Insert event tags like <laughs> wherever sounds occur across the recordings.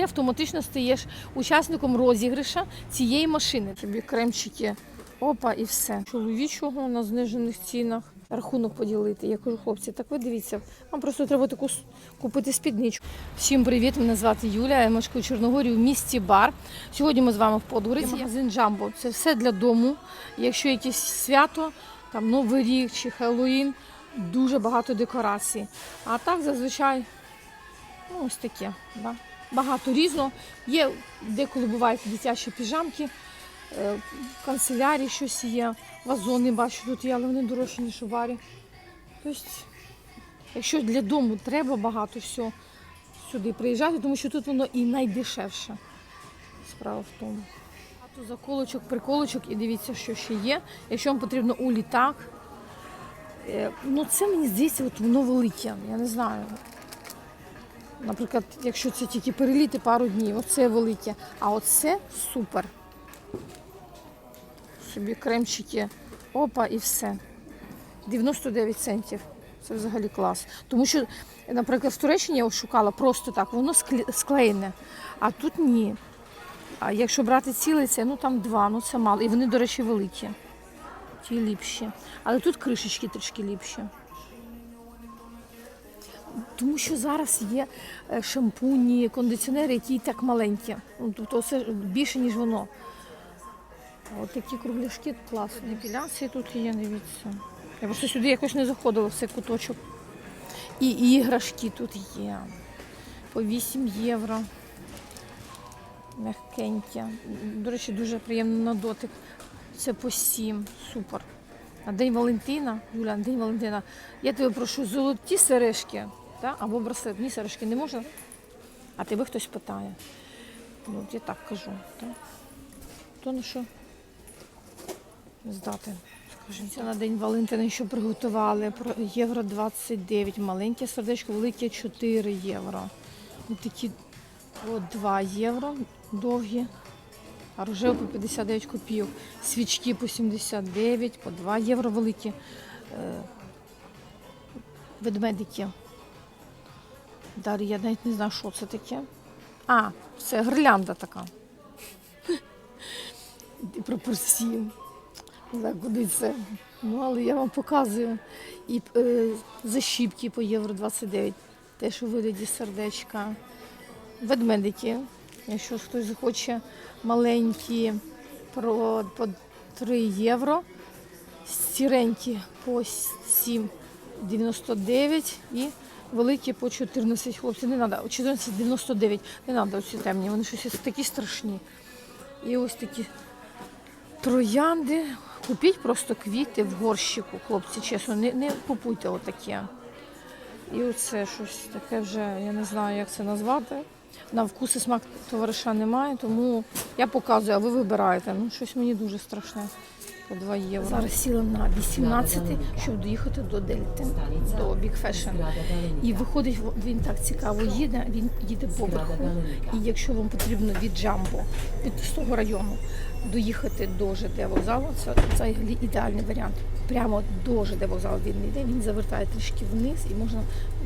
ти автоматично стаєш учасником розіграша цієї машини. Тобі кремчики, опа, і все. Чоловічого на знижених цінах. Рахунок поділити. Я кажу, хлопці, так ви дивіться, вам просто треба таку купити спідничку. Всім привіт! Мене звати Юля, я мешкаю у Чорногорі в місті Бар. Сьогодні ми з вами в Подгориці. Магазин Джамбо. Це все для дому. Якщо якесь свято, там Новий рік чи Хеллоїн, дуже багато декорацій. А так зазвичай ну, ось таке. Да. Багато різного. Є деколи бувають дитячі піжамки, е, в канцелярії щось є, вазони бачу тут є, але вони дорожчі, ніж у барі. Тобто, якщо для дому треба багато всього сюди приїжджати, тому що тут воно і найдешевше. Справа в тому. Багато заколочок, приколочок і дивіться, що ще є. Якщо вам потрібно у літак, е, ну це мені здається, от воно велике. Я не знаю. Наприклад, якщо це тільки переліти пару днів, оце велике. А оце супер. Собі кремчики, опа і все. 99 центів. Це взагалі клас. Тому що, наприклад, в Туреччині я шукала просто так, воно скле- склеєне. А тут ні. А якщо брати цілий, це ну там два, ну це мало. І вони, до речі, великі. Ті ліпші. Але тут кришечки трішки ліпші. Тому що зараз є е, шампуні, кондиціонери, які і так маленькі. Ну, тобто це більше, ніж воно. От такі кругляшки класні. Депіляції тут є, дивіться. Я просто сюди якось не заходила в цей куточок. І іграшки тут є. По 8 євро. Мягкенькі. До речі, дуже приємно на дотик. Це по 7. Супер. На День Валентина, Юля, на День Валентина. Я тебе прошу, золоті сережки, та? або браслет. Ні, сережки не можна. А тебе хтось питає. Ну, от я так кажу. Та? То на що? Здати. Це на День Валентина, що приготували. Євро 29. Маленьке сердечко, велике 4 євро. Ось такі от 2 євро довгі. А рожеві по 59 копійок. Свічки по 79, по 2 євро великі. Е, ведмедики. Далі я навіть не знаю, що це таке. А, це гирлянда така. І пропорції. Не знаю, куди це. Ну, але я вам показую. І е, защіпки по євро 29. Теж у вигляді сердечка. Ведмедики. Якщо хтось захоче маленькі про, по 3 євро. Сіренькі по 7,99 і великі по 14. Хлопці, не треба. 14,99. Не треба оці темні. Вони щось такі страшні. І ось такі троянди. Купіть просто квіти в горщику, хлопці, чесно, не, не купуйте отаке. І оце щось таке вже, я не знаю, як це назвати. На вкус і смак товариша немає, тому я показую, а ви вибираєте. Ну, щось мені дуже страшне. По 2 євро. Зараз сіла на 18, щоб доїхати до Дельти, до Big Fashion. І виходить, він так цікаво їде, він їде поверху. І якщо вам потрібно від Джамбо, від з того району, доїхати до ЖД вокзалу, це взагалі ідеальний варіант. Прямо до ЖД вокзалу він не йде, він завертає трішки вниз і можна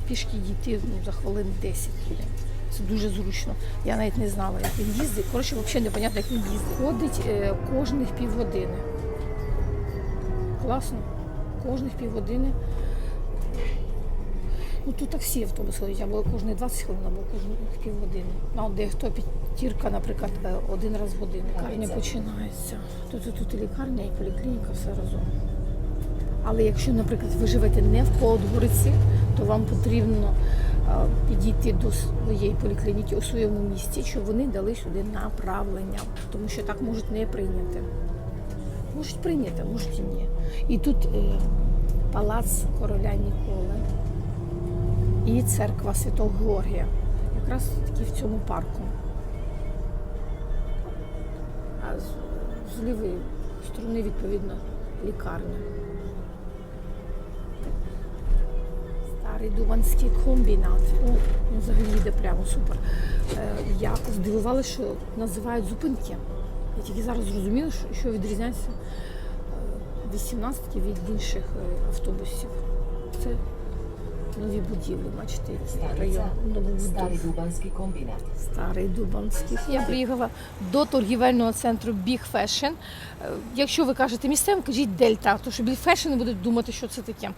пішки дійти ну, за хвилин 10 туди. Це дуже зручно. Я навіть не знала, як він їздить. Коротше, взагалі непонятно, як він їздить. Ходить е, кожних півгодини. Класно. Кожних півгодини. Ну тут так всі автобуси ходять, або кожні 20 хвилин, або кожні півгодини. Ну, от де хто п'ятірка, наприклад, е, один раз в годину. Лікарня починається. Тут, тут, тут і лікарня, і поліклініка, все разом. Але якщо, наприклад, ви живете не в Подгориці, то вам потрібно е, підійти до своєї поліклініки у своєму місті, щоб вони дали сюди направлення, тому що так можуть не прийняти. Можуть прийняти, можуть і ні. І тут е, палац короля Ніколи і церква Святого Георгія. Якраз таки в цьому парку. А з, лівої сторони, відповідно, лікарня. Старий Дуванський комбінат. О, він взагалі йде прямо супер. Е, я здивувалася, що називають зупинки. Я тільки зараз зрозуміла, що відрізняється 18 від інших е, автобусів. Це нові будівлі, бачите, район новобудов. Старий Дубанський комбінат. Старий Дубанський. Я приїхала до торгівельного центру Big Fashion. Е, Якщо ви кажете місцевим, кажіть Дельта, тому що Big Fashion будуть думати, що це таке.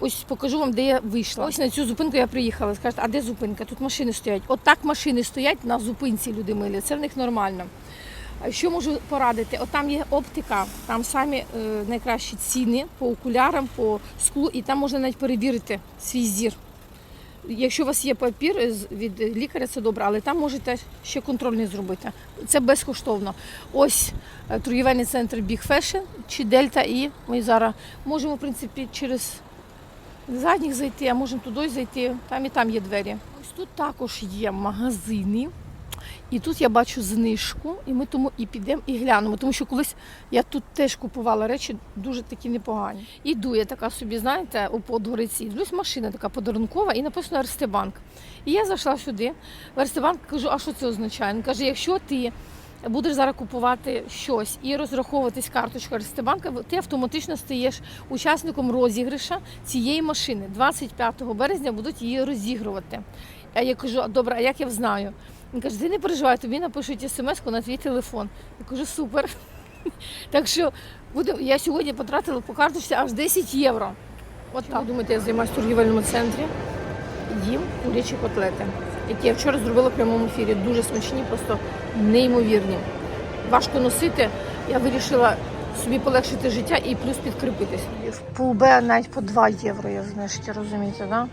Ось покажу вам, де я вийшла. Ось на цю зупинку я приїхала. Скажете, а де зупинка? Тут машини стоять. Отак машини стоять на зупинці люди милі. Це в них нормально. Що можу порадити? От там є оптика, там самі е, найкращі ціни по окулярам, по склу, і там можна навіть перевірити свій зір. Якщо у вас є папір від лікаря, це добре, але там можете ще контрольний зробити. Це безкоштовно. Ось е, торгівельний центр Big Fashion чи Дельта І. Ми зараз можемо, в принципі, через задніх зайти, а можемо туди зайти. Там і там є двері. Ось тут також є магазини. І тут я бачу знижку, і ми тому і підемо і глянемо. Тому що колись я тут теж купувала речі дуже такі непогані. Іду я така собі, знаєте, у Подгориці, дивлюсь, машина така подарункова, і написано Ерстебанк. І я зайшла сюди, в Ерстебанк кажу, а що це означає? Він каже, якщо ти будеш зараз купувати щось і розраховуватись карточкою Ерстебанка, ти автоматично стаєш учасником розіграша цієї машини. 25 березня будуть її розігрувати. А я кажу, добре, а як я знаю? Він каже, ти не переживай, тобі напишуть смс на твій телефон. Я кажу, супер. <laughs> Так що буде, я сьогодні потратила по карточці аж 10 євро. От так. Ви думаєте, я займаюся в торгівельному центрі, їм курячі котлети, які я вчора зробила в прямому ефірі. Дуже смачні, просто неймовірні. Важко носити. Я вирішила собі полегшити життя і плюс підкріпитись. В Пулбе навіть по 2 євро є знижки, розумієте, да?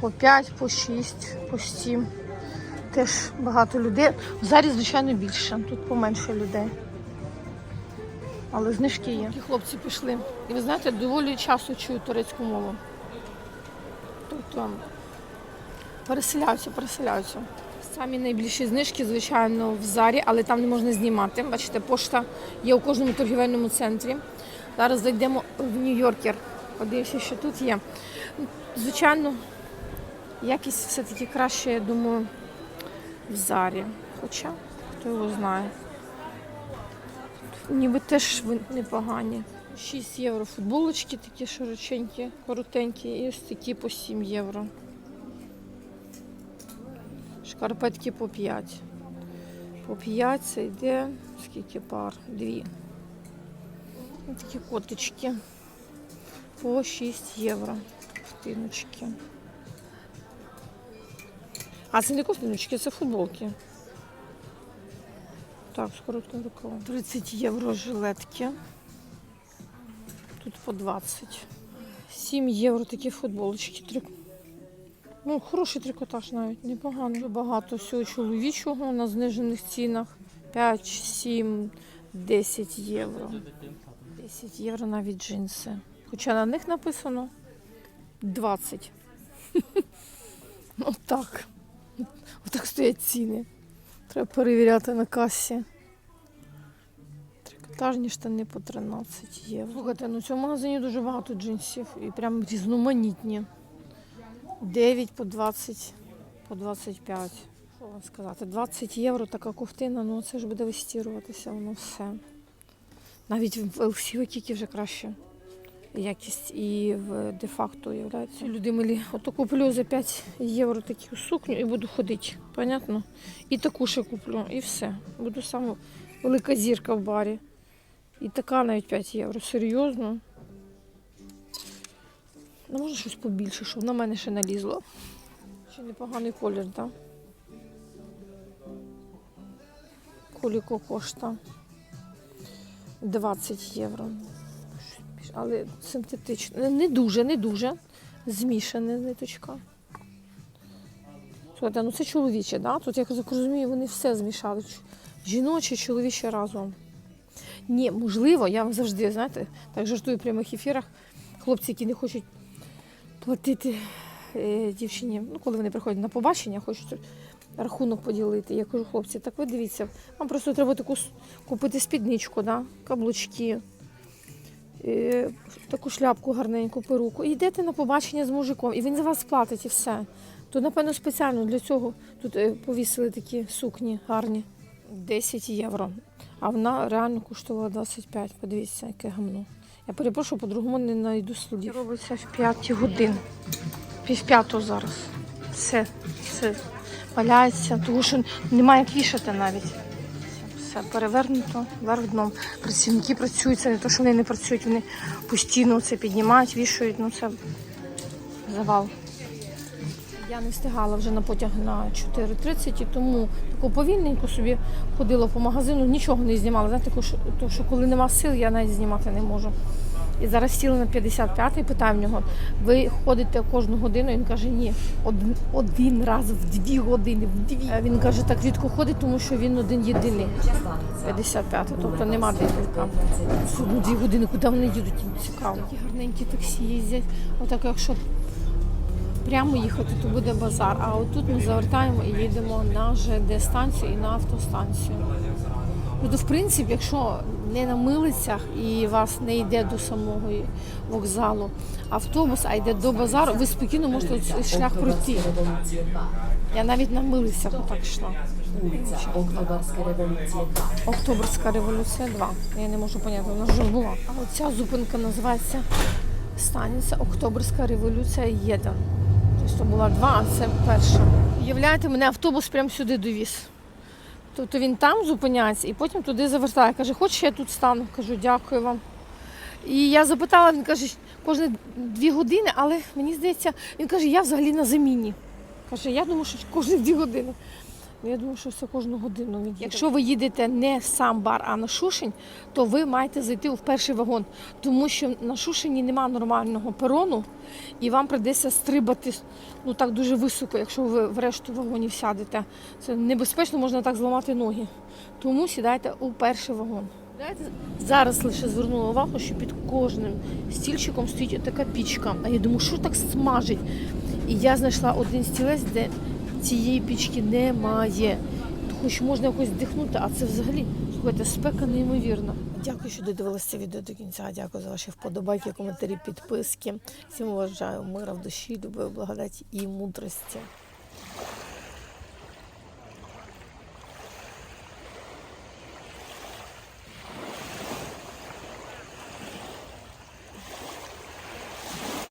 По 5, по 6, по 7. Теж багато людей. В залі, звичайно, більше. Тут поменше людей. Але знижки є. Ті хлопці пішли. І ви знаєте, доволі часто чую турецьку мову. Тобто переселяються, переселяються. Самі найбільші знижки, звичайно, в зарі, але там не можна знімати. Бачите, пошта є у кожному торгівельному центрі. Зараз зайдемо в Нью-Йоркер. Подивимося, що тут є. Звичайно, якість все-таки краще, я думаю, в зарі. Хоча, хто його знає. Ніби теж непогані. 6 євро футболочки такі широченькі, коротенькі, і ось такі по 7 євро. Шкарпетки по 5. По 5 це йде скільки пар? Дві. Такі котички. По 6 євро. Ковтиночки. А це не ковтиночки, це футболки. Так, з коротким рукавом. 30 євро жилетки. Тут по 20. 7 євро такі футболочки. Трик... Ну, хороший трикотаж навіть, непогано. Багато всього чоловічого на знижених цінах. 5, 7, 10 євро. 10 євро навіть джинси. Хоча на них написано 20. <laughs> Отак. Отак стоять ціни. Треба перевіряти на касі. Трикотажні штани по 13 євро. Слухайте, ну в цьому магазині дуже багато джинсів і прям різноманітні. 9 по 20, по 25. Що вам сказати? 20 євро така ковтина, ну це ж буде вистіруватися, воно все. Навіть в LC тільки вже краще якість і в де-факто уявляється. Люди милі, ото куплю за 5 євро таку сукню і буду ходити. Понятно? І таку ще куплю, і все. Буду саме велика зірка в барі. І така навіть 5 євро. Серйозно. Ну, може щось побільше, щоб на мене ще налізло. Ще непоганий колір, так? Коліко кошта 20 євро. Але синтетично. Не дуже, не дуже. Змішана ниточка. Слухайте, ну це чоловіче, да? Тут, я розумію, вони все змішали. Жіноче, чоловіче разом. Ні, можливо, я вам завжди, знаєте, так жартую в прямих ефірах. Хлопці, які не хочуть платити е, дівчині, ну, коли вони приходять на побачення, хочуть рахунок поділити. Я кажу, хлопці, так ви дивіться, вам просто треба таку купити спідничку, да? каблучки, таку шляпку гарненьку, перуку. Йдете на побачення з мужиком, і він за вас платить і все. То, напевно, спеціально для цього тут е, повісили такі сукні гарні. 10 євро. А вона реально коштувала 25. Подивіться, яке гамно. Я перепрошую, по-другому не знайду слідів. Робиться в 5 годин. Пів п'ятого зараз. Все, все валяється, тому що немає як вішати навіть. Все перевернуто, вверх дном. Працівники працюють, це не те, що вони не працюють, вони постійно це піднімають, вішають, ну це завал. Я не встигала вже на потяг на 4.30, і тому таку повільненько собі ходила по магазину, нічого не знімала. Знаєте, таку, то, що коли нема сил, я навіть знімати не можу. І зараз сіла на 55-й, питаю в нього, ви ходите кожну годину? Він каже, ні, один, один раз в дві години, в дві. Він каже, так рідко ходить, тому що він один єдиний. 55-й, тобто нема декілька. Ну, дві години, куди вони їдуть, їм цікаво. Такі гарненькі таксі їздять. Отак, якщо прямо їхати, то буде базар. А отут ми завертаємо і їдемо на ЖД станцію і на автостанцію. Тобто, в принципі, якщо не на милицях і вас не йде до самого вокзалу автобус, а йде до базару, ви спокійно можете цей шлях пройти. Я навіть на милицях отак йшла. Ulica Oktobarska rewolucja 2. Октоберська революція 2. Я не можу поняти, вона вже була. А оця зупинка називається станція Октоберська революція 1. Тобто була 2, а це перша. Уявляєте, мене автобус прямо сюди довіз. Тобто він там зупиняється і потім туди завертає. Каже, хочеш, я тут стану? Кажу, дякую вам. І я запитала, він каже, кожні дві години, але мені здається, він каже, я взагалі на заміні. Каже, я думаю, що кожні дві години. Ну, Я думаю, що все кожну годину він їде. Якщо ви їдете не в сам бар, а на Шушень, то ви маєте зайти в перший вагон, тому що на Шушені немає нормального перону, і вам прийдеться стрибати ну так дуже високо, якщо ви в решту вагонів сядете. Це небезпечно, можна так зламати ноги. Тому сідайте у перший вагон. Зараз лише звернула увагу, що під кожним стільчиком стоїть така пічка. А я думаю, що так смажить? І я знайшла один стілець, де цієї пічки немає. Хоч можна якось вдихнути, а це взагалі слухайте, спека неймовірна. Дякую, що додивилися це відео до кінця. Дякую за ваші вподобайки, коментарі, підписки. Всім вважаю мира в душі, любові, благодаті і мудрості.